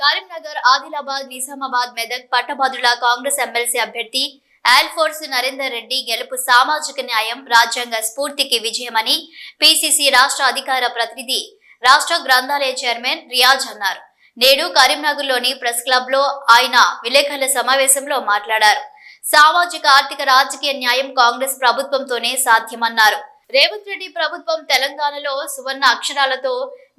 కరీంనగర్ ఆదిలాబాద్ నిజామాబాద్ మెదక్ పట్టభద్రుల కాంగ్రెస్ ఎమ్మెల్సీ అభ్యర్థి ఆల్ఫోర్స్ నరేందర్ రెడ్డి గెలుపు సామాజిక న్యాయం రాజ్యాంగ స్ఫూర్తికి విజయమని పిసిసి రాష్ట్ర అధికార ప్రతినిధి రాష్ట్ర గ్రంథాలయ చైర్మన్ రియాజ్ అన్నారు. నేడు కరీంనగర్లోని ప్రెస్ క్లబ్లో ఆయన విలేకరుల సమావేశంలో మాట్లాడారు. సామాజిక ఆర్థిక రాజకీయ న్యాయం కాంగ్రెస్ ప్రభుత్వంతోనే సాధ్యమన్నారు. రేవంత్ రెడ్డి ప్రభుత్వం తెలంగాణలో సువర్ణ అక్షరాలతో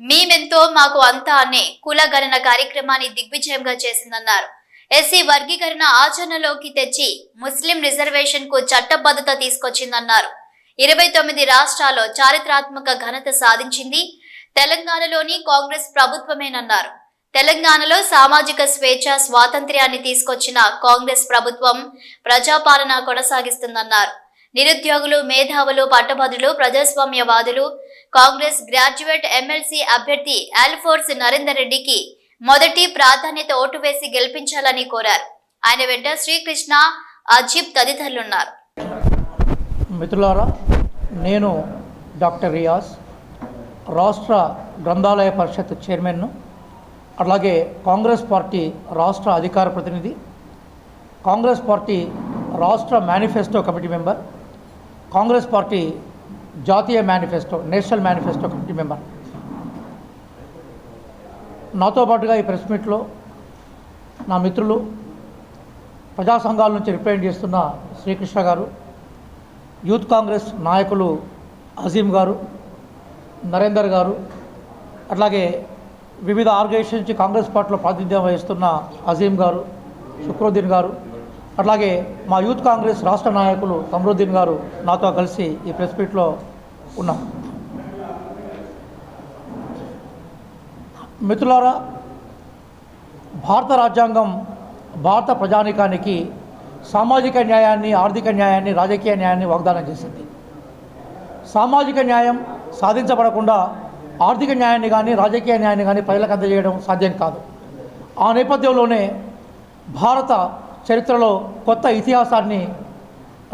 మేమెంతో మాకు అంతా అనే కుల గణన కార్యక్రమాన్ని దిగ్విజయంగా చేసిందన్నారు. ఎస్సీ వర్గీకరణ ఆచరణలోకి తెచ్చి ముస్లిం రిజర్వేషన్కు చట్టబద్ధత తీసుకొచ్చిందన్నారు. ఇరవై తొమ్మిది రాష్ట్రాల్లో చారిత్రాత్మక ఘనత సాధించింది తెలంగాణలోని కాంగ్రెస్ ప్రభుత్వమేనన్నారు. తెలంగాణలో సామాజిక స్వేచ్ఛ స్వాతంత్ర్యాన్ని తీసుకొచ్చిన కాంగ్రెస్ ప్రభుత్వం ప్రజాపాలన కొనసాగిస్తుందన్నారు. నిరుద్యోగులు మేధావులు పట్టభద్రులు ప్రజాస్వామ్యవాదులు కాంగ్రెస్ గ్రాడ్యుయేట్ ఎమ్మెల్సీ అభ్యర్థి ఆల్ఫోర్స్ నరేందర్ రెడ్డికి మొదటి ప్రాధాన్యత ఓటు వేసి గెలిపించాలని కోరారు. ఆయన వెంట శ్రీకృష్ణ అజీబ్ తదితరులున్నారు. మిత్రులారా నేను డాక్టర్ రియాజ్ రాష్ట్ర గ్రంథాలయ పరిషత్ చైర్మన్ను అలాగే కాంగ్రెస్ పార్టీ రాష్ట్ర అధికార ప్రతినిధి కాంగ్రెస్ పార్టీ రాష్ట్ర manifesto committee member Congress party జాతీయ manifesto national manifesto committee member. నాతో పాటుగా ఈ ప్రెస్ మీట్లో నా మిత్రులు ప్రజా సంఘాల నుంచి రిప్రజెంట్ చేస్తున్న శ్రీకృష్ణ గారు యూత్ కాంగ్రెస్ నాయకులు అజీం గారు నరేందర్ గారు అట్లాగే వివిధ ఆర్గనైజేషన్ నుంచి కాంగ్రెస్ పార్టీలో ప్రాతినిధ్యం వహిస్తున్న అజీం గారు శుక్రుద్దీన్ గారు అట్లాగే మా యూత్ కాంగ్రెస్ రాష్ట్ర నాయకులు కమరుద్దీన్ గారు నాతో కలిసి ఈ ప్రెస్ మీట్లో ఉన్నాం. మిత్రులారా భారత రాజ్యాంగం భారత ప్రజానికానికి సామాజిక న్యాయాన్ని ఆర్థిక న్యాయాన్ని రాజకీయ న్యాయాన్ని వాగ్దానం చేసింది. సామాజిక న్యాయం సాధించబడకుండా ఆర్థిక న్యాయాన్ని కానీ రాజకీయ న్యాయాన్ని కానీ ప్రజలకు అందజేయడం సాధ్యం కాదు. ఆ నేపథ్యంలోనే భారత చరిత్రలో కొత్త ఇతిహాసాన్ని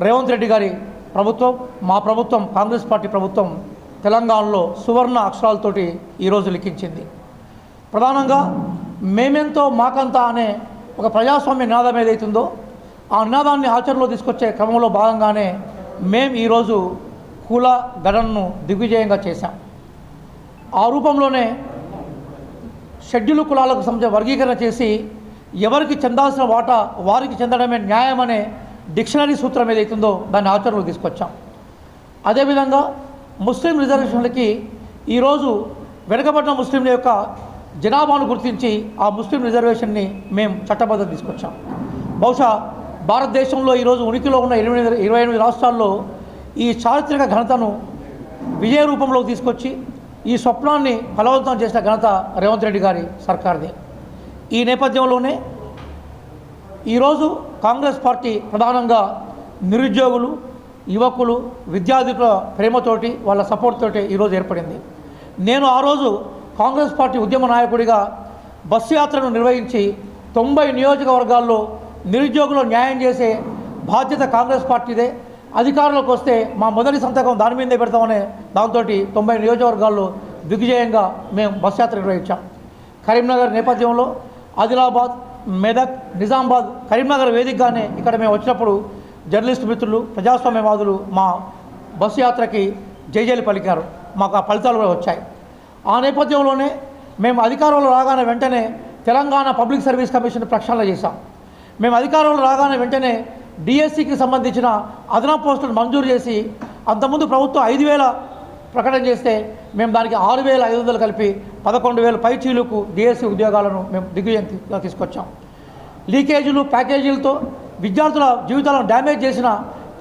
రేవంత్ రెడ్డి గారి ప్రభుత్వం మా ప్రభుత్వం కాంగ్రెస్ పార్టీ ప్రభుత్వం తెలంగాణలో సువర్ణ అక్షరాలతోటి ఈరోజు లిఖించింది. ప్రధానంగా మేమెంతో మాకంతా అనే ఒక ప్రజాస్వామ్య నినాదం ఏదైతుందో ఆ నినాదాన్ని ఆచరణలో తీసుకొచ్చే క్రమంలో భాగంగానే మేం ఈరోజు కుల గణనను దిగ్విజయంగా చేశాం. ఆ రూపంలోనే షెడ్యూల్ కులాలకు సంబంధించిన వర్గీకరణ చేసి ఎవరికి చెందాల్సిన వాటా వారికి చెందడమే న్యాయం అనే డిక్షనరీ సూత్రం ఏదైతుందో దాన్ని ఆచరణలో తీసుకొచ్చాం. అదేవిధంగా ముస్లిం రిజర్వేషన్లకి ఈరోజు వెనుకబడిన ముస్లింల యొక్క జనాభాను గుర్తించి ఆ ముస్లిం రిజర్వేషన్ని మేము చట్టబద్ధ తీసుకొచ్చాం. బహుశా భారతదేశంలో ఈరోజు ఉనికిలో ఉన్న ఇరవై ఎనిమిది ఇరవై ఎనిమిది రాష్ట్రాల్లో ఈ చారిత్రక ఘనతను విజయ రూపంలోకి తీసుకొచ్చి ఈ స్వప్నాన్ని ఫలవంతం చేసిన ఘనత రేవంత్ రెడ్డి గారి సర్కార్దే. ఈ నేపథ్యంలోనే ఈరోజు కాంగ్రెస్ పార్టీ ప్రధానంగా నిరుద్యోగులు యువకులు విద్యార్థుల ప్రేమతోటి వాళ్ళ సపోర్ట్ తోటి ఈరోజు ఏర్పడింది. నేను ఆ రోజు కాంగ్రెస్ పార్టీ ఉద్యమ నాయకుడిగా బస్సు యాత్రను నిర్వహించి తొంభై నియోజకవర్గాల్లో నిరుద్యోగులు న్యాయం చేసే బాధ్యత కాంగ్రెస్ పార్టీదే. అధికారంలోకి వస్తే మా మొదటి సంతకం దాని మీదే పెడతామనే దాంతో తొంభై నియోజకవర్గాల్లో దిగ్విజయంగా మేము బస్సు యాత్ర నిర్వహించాం. కరీంనగర్ నేపథ్యంలో ఆదిలాబాద్ మెదక్ నిజామాబాద్ కరీంనగర్ వేదికగానే ఇక్కడ మేము వచ్చినప్పుడు జర్నలిస్ట్ మిత్రులు ప్రజాస్వామ్యవాదులు మా బస్సు యాత్రకి జయజయలు పలికారు. మాకు ఆ ఫలితాలు కూడా వచ్చాయి. ఆ నేపథ్యంలోనే మేము అధికారంలో రాగానే వెంటనే తెలంగాణ పబ్లిక్ సర్వీస్ కమిషన్ ప్రక్షాళన చేశాం. మేము అధికారంలో రాగానే వెంటనే డిఎస్సికి సంబంధించిన అదనపు పోస్టులు మంజూరు చేసి అంతకుముందు ప్రభుత్వం ఐదు వేల ప్రకటన చేస్తే మేము దానికి ఆరు వేల ఐదు వందలు కలిపి పదకొండు వేల పై చీలుకు డిఎస్సి ఉద్యోగాలను మేము దిగ్విజయంగా తీసుకొచ్చాం. లీకేజీలు ప్యాకేజీలతో విద్యార్థుల జీవితాలను డ్యామేజ్ చేసిన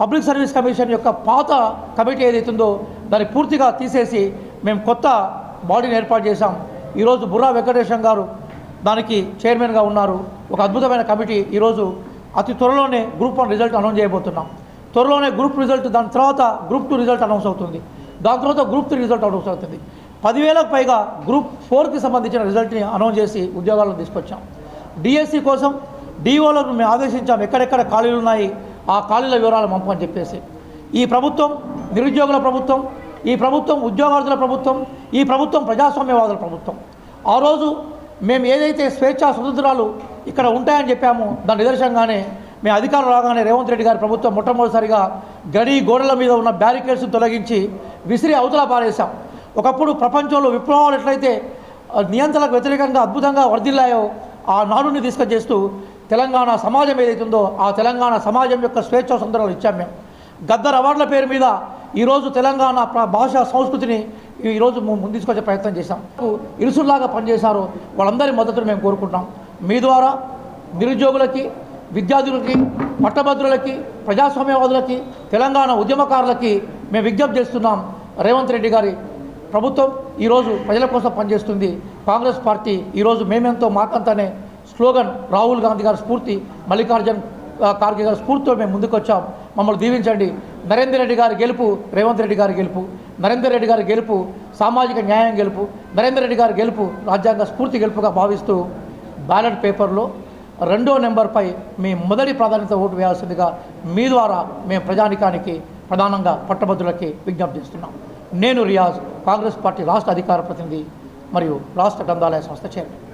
పబ్లిక్ సర్వీస్ కమిషన్ యొక్క పాత కమిటీ ఏదైతుందో దాన్ని పూర్తిగా తీసేసి మేము కొత్త బాడీని ఏర్పాటు చేశాం. ఈరోజు బుర్రా వెంకటేశం గారు దానికి చైర్మన్గా ఉన్నారు. ఒక అద్భుతమైన కమిటీ ఈరోజు అతి త్వరలోనే గ్రూప్ వన్ రిజల్ట్ అనౌన్స్ చేయబోతున్నాం. త్వరలోనే గ్రూప్ రిజల్ట్ దాని తర్వాత గ్రూప్ టూ రిజల్ట్ అనౌన్స్ అవుతుంది. దాని తర్వాత గ్రూప్ త్రీ రిజల్ట్ అనౌన్స్ అవుతుంది. పదివేలకు పైగా గ్రూప్ ఫోర్కి సంబంధించిన రిజల్ట్ని అనౌన్స్ చేసి ఉద్యోగాలను తీసుకొచ్చాం. డిఎస్సి కోసం డిఓలను మేము ఆదేశించాం. ఎక్కడెక్కడ ఖాళీలు ఉన్నాయి? ఆ ఖాళీల వివరాలు పంపమని చెప్పేసి. ఈ ప్రభుత్వం నిరుద్యోగుల ప్రభుత్వం ఈ ప్రభుత్వం ఉద్యోగార్థుల ప్రభుత్వం ఈ ప్రభుత్వం ప్రజాస్వామ్యవాదుల ప్రభుత్వం. ఆ రోజు మేము ఏదైతే స్వేచ్ఛా స్వతంత్రాలు ఇక్కడ ఉంటాయని చెప్పామో దాని నిదర్శనంగానే మేము అధికారం రాగానే రేవంత్ రెడ్డి గారి ప్రభుత్వం మొట్టమొదటిసారిగా గడి గోడల మీద ఉన్న బ్యారికేడ్స్ తొలగించి విసిరి అవతల పారేశాం. ఒకప్పుడు ప్రపంచంలో విప్లవాలు ఎట్లయితే నియంత్రణకు వ్యతిరేకంగా అద్భుతంగా వర్ధిల్లాయో ఆ నాడుని తీసుకొచ్చేస్తూ తెలంగాణ సమాజం ఏదైతుందో ఆ తెలంగాణ సమాజం యొక్క స్వేచ్ఛ స్వతంత్రాలు ఇచ్చాం మేము. గద్దర్ అవార్డుల పేరు మీద ఈరోజు తెలంగాణ భాష భాషా సంస్కృతిని ఈరోజు ముందు తీసుకొచ్చే ప్రయత్నం చేశాం. ఇరుసుల్లాగా పనిచేశారు వాళ్ళందరి మద్దతును మేము కోరుకుంటున్నాం. మీ ద్వారా నిరుద్యోగులకి విద్యార్థులకి పట్టభద్రులకి ప్రజాస్వామ్యవాదులకి తెలంగాణ ఉద్యమకారులకి మేము విజ్ఞప్తి చేస్తున్నాం. రేవంత్ రెడ్డి గారి ప్రభుత్వం ఈరోజు ప్రజల కోసం పనిచేస్తుంది. కాంగ్రెస్ పార్టీ ఈరోజు మేమెంతో మాకంతనే స్లోగన్ రాహుల్ గాంధీ గారి స్ఫూర్తి మల్లికార్జున్ ఖార్గే గారి స్ఫూర్తితో మేము ముందుకొచ్చాం. మమ్మల్ని దీవించండి. నరేందర్ రెడ్డి గారి గెలుపు రేవంత్ రెడ్డి గారి గెలుపు నరేందర్ రెడ్డి గారి గెలుపు సామాజిక న్యాయం గెలుపు నరేందర్ రెడ్డి గారి గెలుపు రాజ్యాంగ స్ఫూర్తి గెలుపుగా భావిస్తూ బ్యాలెట్ పేపర్లో రెండో నెంబర్పై మీ మొదటి ప్రాధాన్యత ఓటు వేయాల్సిందిగా మీ ద్వారా మేము ప్రజానికానికి ప్రధానంగా పట్టభద్రులకి విజ్ఞప్తి చేస్తున్నాం. నేను రియాజ్ కాంగ్రెస్ పార్టీ రాష్ట్ర అధికార ప్రతినిధి మరియు రాష్ట్ర గ్రంథాలయ సంస్థ చైర్మన్.